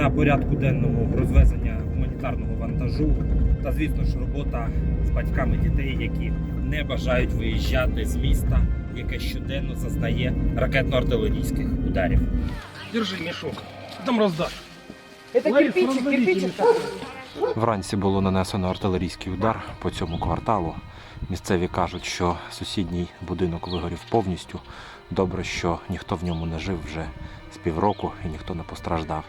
на порядку денному розвезення гуманітарного вантажу та, звісно ж, робота з батьками дітей, які не бажають виїжджати з міста, яке щоденно зазнає ракетно-артилерійських ударів. Держи мішок, Там. Это Ларис, кирпичик, кирпичик. Вранці було нанесено артилерійський удар по цьому кварталу. Місцеві кажуть, що сусідній будинок вигорів повністю. Добре, що ніхто в ньому не жив вже з півроку і ніхто не постраждав.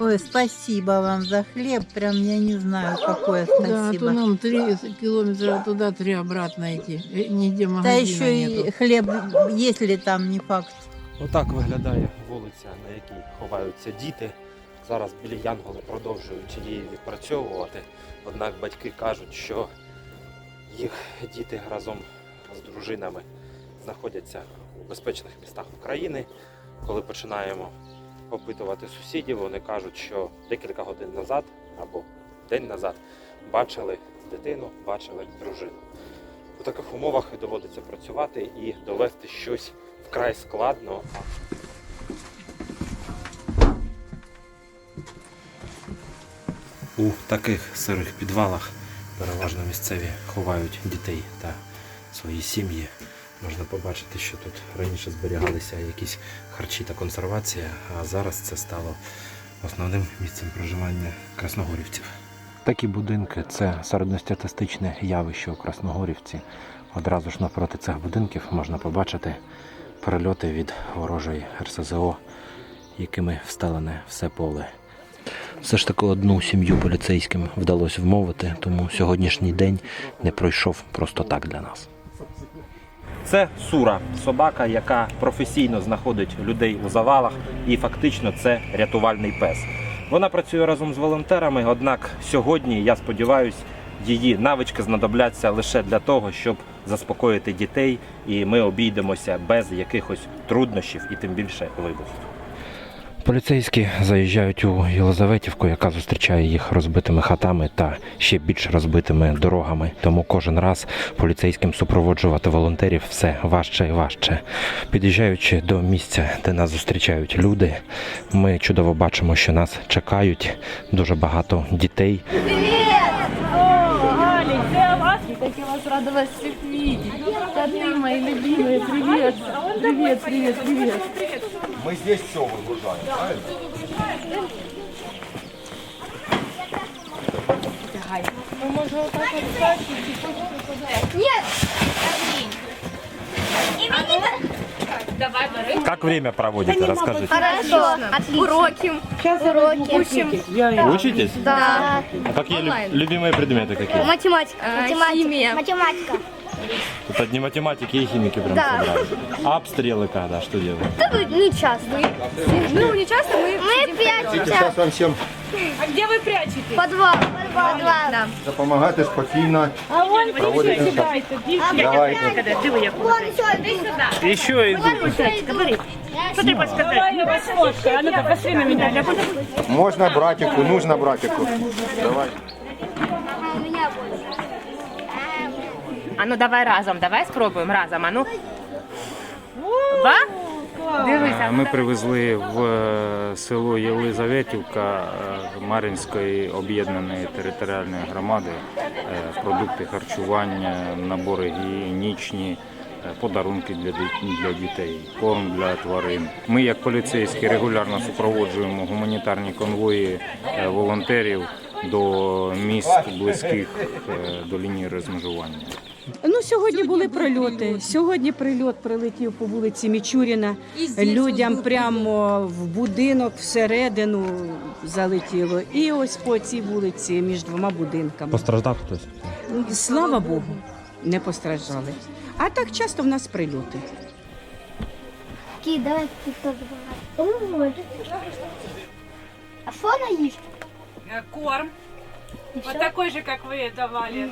Ой, спасибо вам за хлеб. Прям я не знаю, какое Да, то нам три километра туда, три обратно идти. Э, Нигде Да магазина еще нету. и там не факт. Отак виглядає вулиця, на якій ховаються діти. Зараз білі Янголи продовжують її відпрацьовувати. Однак батьки кажуть, що їх діти разом з дружинами знаходяться у безпечних містах України. Коли починаємо опитувати сусідів, вони кажуть, що декілька годин назад або день назад бачили дитину, бачили дружину. У таких умовах доводиться працювати і довести щось вкрай складно. У таких сирих підвалах переважно місцеві ховають дітей та свої сім'ї. Можна побачити, що тут раніше зберігалися якісь харчі та консервація, а зараз це стало основним місцем проживання красногорівців. Такі будинки це середньостатистичне явище у Красногорівці. Одразу ж навпроти цих будинків можна побачити перельоти від ворожої РСЗО, якими встелене все поле. Все ж таки одну сім'ю поліцейським вдалося вмовити, тому сьогоднішній день не пройшов просто так для нас. Це сура, собака, яка професійно знаходить людей у завалах, і фактично це рятувальний пес. Вона працює разом з волонтерами, однак сьогодні, я сподіваюся, її навички знадобляться лише для того, щоб заспокоїти дітей, і ми обійдемося без якихось труднощів і тим більше вибухів. Поліцейські заїжджають у Єлизаветівку, яка зустрічає їх розбитими хатами та ще більш розбитими дорогами. Тому кожен раз поліцейським супроводжувати волонтерів все важче і важче. Під'їжджаючи до місця, де нас зустрічають люди, ми чудово бачимо, що нас чекають дуже багато дітей. Я вас рада вас всех видеть. Коты мои любимые, привет. Привет, привет, привет. Мы здесь все выгружаем, правильно? Мы можем вот так вот встать и Давай, бери. Как время проводите? Расскажите. Хорошо, уроки, уроки. Учим. Учитесь? Да. А какие любимые предметы какие? Математика. химия. Математика. Тут одни математики и химики прям Да. собрали. А обстрелы когда? Что делают? Да, ну, не часто. Ну, не часто мы... Мы прячемся Сейчас вам всем А где вы прячете? в подвал. В подвал. Да. допомагати спокійно. А вон Проводите. кидайте, Давайте. Вон, все, Еще иду. Давай я вас фоткаю. А ну-ка, пошли на меня. Можна братику, нужно братику. Давай. А ну давай разом, давай спробуємо разом. А ну. Два? Дивися. Ми привезли в е, село Єлизаветівка е, Мар'їнської об'єднаної територіальної громади е, продукти харчування, набори гігієнічні, е, подарунки для, дітей, корм для тварин. Ми, як поліцейські, регулярно супроводжуємо гуманітарні конвої е, волонтерів до міст близьких е, до лінії розмежування. Ну, сьогодні були прильоти. Сьогодні прильот прилетів по вулиці Мічуріна. Людям прямо в будинок всередину залетіло. І ось по цій вулиці між двома будинками. Постраждав хтось? Слава Богу, не постраждали. А так часто в нас прильоти. Ки, давай ты тоже давай. А что она есть? Корм. Вот такой же, как вы давали.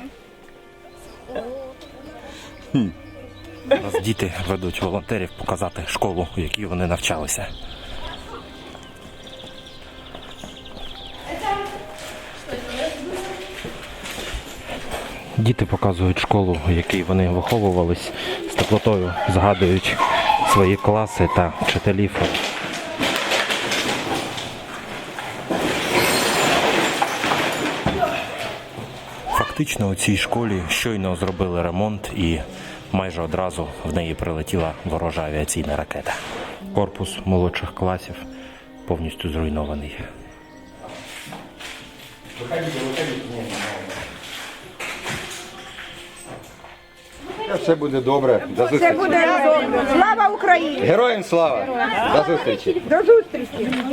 Нас діти ведуть волонтерів показати школу, у якій вони навчалися. Діти показують школу, у якій вони виховувались з теплотою, згадують свої класи та вчителів. Фактично у цій школі щойно зробили ремонт і майже одразу в неї прилетіла ворожа авіаційна ракета. Корпус молодших класів повністю зруйнований. Все буде добре. До зустрічі. Слава Україні! Героям слава! До зустрічі! До зустрічі!